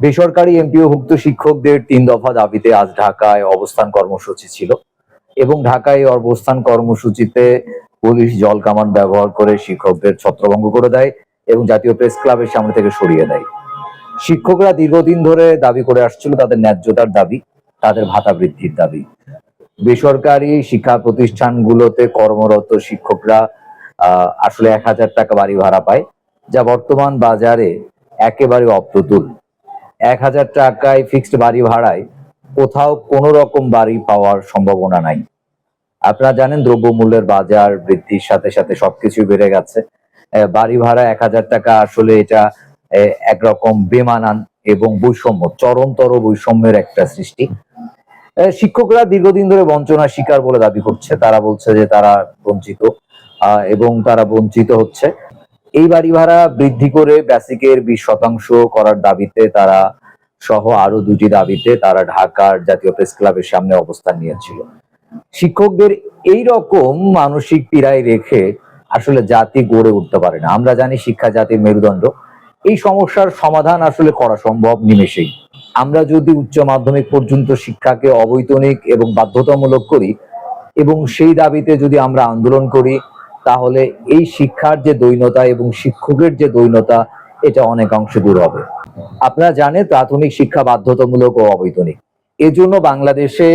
বেসরকারি এমপিওভুক্ত শিক্ষকদের তিন দফা দাবিতে আজ ঢাকায় অবস্থান কর্মসূচি ছিল। এবং ঢাকায় অবস্থান কর্মসূচিতে পুলিশ জল কামান ব্যবহার করে শিক্ষকদের ছত্রভঙ্গ করে দেয় এবং জাতীয় প্রেস ক্লাবের সামনে থেকে সরিয়ে দেয়। শিক্ষকরা দীর্ঘদিন ধরে দাবি করে আসছিল তাদের ন্যায্যতার দাবি, তাদের ভাতা বৃদ্ধির দাবি। বেসরকারি শিক্ষা প্রতিষ্ঠানগুলোতে কর্মরত শিক্ষকরা আসলে এক হাজার টাকা বাড়ি ভাড়া পায়, যা বর্তমান বাজারে একেবারে অপ্রতুল। এক হাজার টাকায় ফিক্সড বাড়ি ভাড়ায় কোথাও কোনো রকম বাড়ি পাওয়ার সম্ভাবনা নাই। আপনারা জানেন দ্রব্যমূল্যের বাজার বৃদ্ধির সাথে সাথে সবকিছু বেড়ে গেছে। বাড়ি ভাড়া এক হাজার টাকা আসলে এটা একরকম বেমানান এবং বৈষম্য, চরমতর বৈষম্যের একটা সৃষ্টি। শিক্ষকরা দীর্ঘদিন ধরে বঞ্চনার শিকার বলে দাবি করছে। তারা বলছে যে তারা বঞ্চিত এবং তারা বঞ্চিত হচ্ছে। এই বাড়ি ভাড়া বৃদ্ধি করে বেসিকের বিশ শতাংশ করার দাবিতে তারা সহ আরও দুটি দাবিতে তারা ঢাকার জাতীয় প্রেস ক্লাবের সামনে অবস্থান নিয়েছিল। শিক্ষকদের এই রকম মানসিক পীড়ায় রেখে আসলে জাতি গড়ে উঠতে পারে না। আমরা জানি শিক্ষা জাতির মেরুদণ্ড। এই সমস্যার সমাধান আসলে করা সম্ভব নিমেষেই। আমরা যদি উচ্চ মাধ্যমিক পর্যন্ত শিক্ষাকে অবৈতনিক এবং বাধ্যতামূলক করি এবং সেই দাবিতে যদি আমরা আন্দোলন করি তাহলে এই শিক্ষার যে দৈনতা এবং শিক্ষকের যে দৈনতা, এটা অনেকাংশে দূর হবে। আপনারা জানেন প্রাথমিক শিক্ষা বাধ্যতামূলক ও অবৈতনিক। এজন্য বাংলাদেশে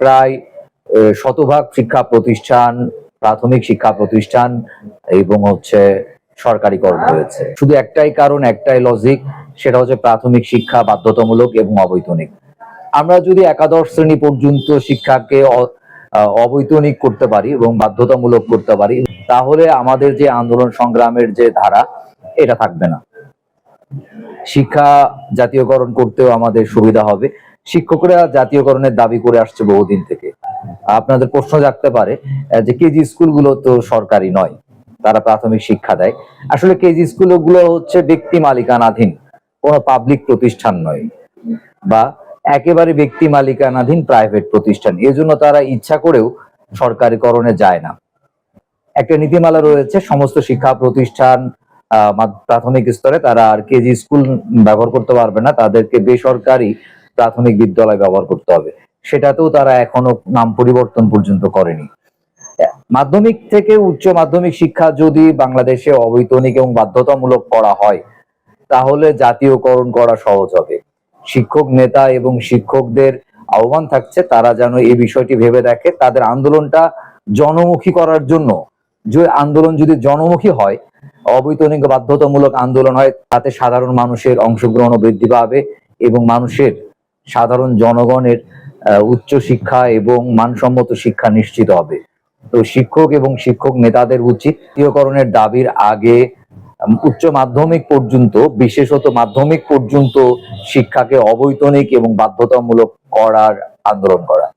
প্রায় শতভাগ শিক্ষা প্রতিষ্ঠান, প্রাথমিক শিক্ষা প্রতিষ্ঠান এবং হচ্ছে সরকারি সরকারিকরণ হয়েছে শুধু একটাই কারণ, একটাই লজিক সেটা হচ্ছে প্রাথমিক শিক্ষা বাধ্যতামূলক এবং অবৈতনিক। আমরা যদি একাদশ শ্রেণি পর্যন্ত শিক্ষাকে অবৈতনিক করতে পারি এবং বাধ্যতামূলক করতে পারি, তাহলে আমাদের যে আন্দোলন সংগ্রামের যে ধারা, এটা থাকবে না। শিক্ষা জাতীয়করণ করতেও আমাদের সুবিধা হবে। শিক্ষকরা জাতীয়করণের দাবি করে আসছে বহুদিন থেকে। আপনাদের প্রশ্ন জাগতে পারে যে কেজি স্কুলগুলো তো সরকারি নয়, তারা প্রাথমিক শিক্ষা দেয়। আসলে কেজি স্কুলগুলো হচ্ছে ব্যক্তি মালিকানাধীন, কোনো পাবলিক প্রতিষ্ঠান নয়। বা একেবারে ব্যক্তি মালিকানাধীন প্রাইভেট প্রতিষ্ঠান। এজন্য তারা ইচ্ছা করেও সরকারিকরণে যায় না। একটা নীতিমালা রয়েছে, সমস্ত শিক্ষা প্রতিষ্ঠান প্রাথমিক স্তরে তারা আর কেজি স্কুল ব্যবহার করতে পারবে না, তাদেরকে বেসরকারি প্রাথমিক বিদ্যালয় ব্যবহার করতে হবে। সেটাতেও তারা এখনও নাম পরিবর্তন পর্যন্ত করেনি। মাধ্যমিক থেকে উচ্চ মাধ্যমিক শিক্ষা যদি বাংলাদেশে অবৈতনিক এবং বাধ্যতামূলক করা হয়, তাহলে জাতীয়করণ করা সহজ হবে। শিক্ষক নেতা এবং শিক্ষকদের আহ্বান থাকছে, তারা যেন এই বিষয়টি ভেবে দেখে। তাদের আন্দোলনটা জনমুখী করার জন্য, যে আন্দোলন যদি জনমুখী হয়, অবৈতনিক বাধ্যতামূলক আন্দোলন হয়, তাতে সাধারণ মানুষের অংশগ্রহণ বৃদ্ধি পাবে এবং মানুষের সাধারণ জনগণের উচ্চ শিক্ষা এবং মানসম্মত শিক্ষা নিশ্চিত হবে। তো শিক্ষক এবং শিক্ষক নেতাদের উচিত দাবির আগে উচ্চ মাধ্যমিক পর্যন্ত বিশেষত মাধ্যমিক পর্যন্ত শিক্ষাকে অবৈতনিক এবং বাধ্যতামূলক করার আন্দোলন করা।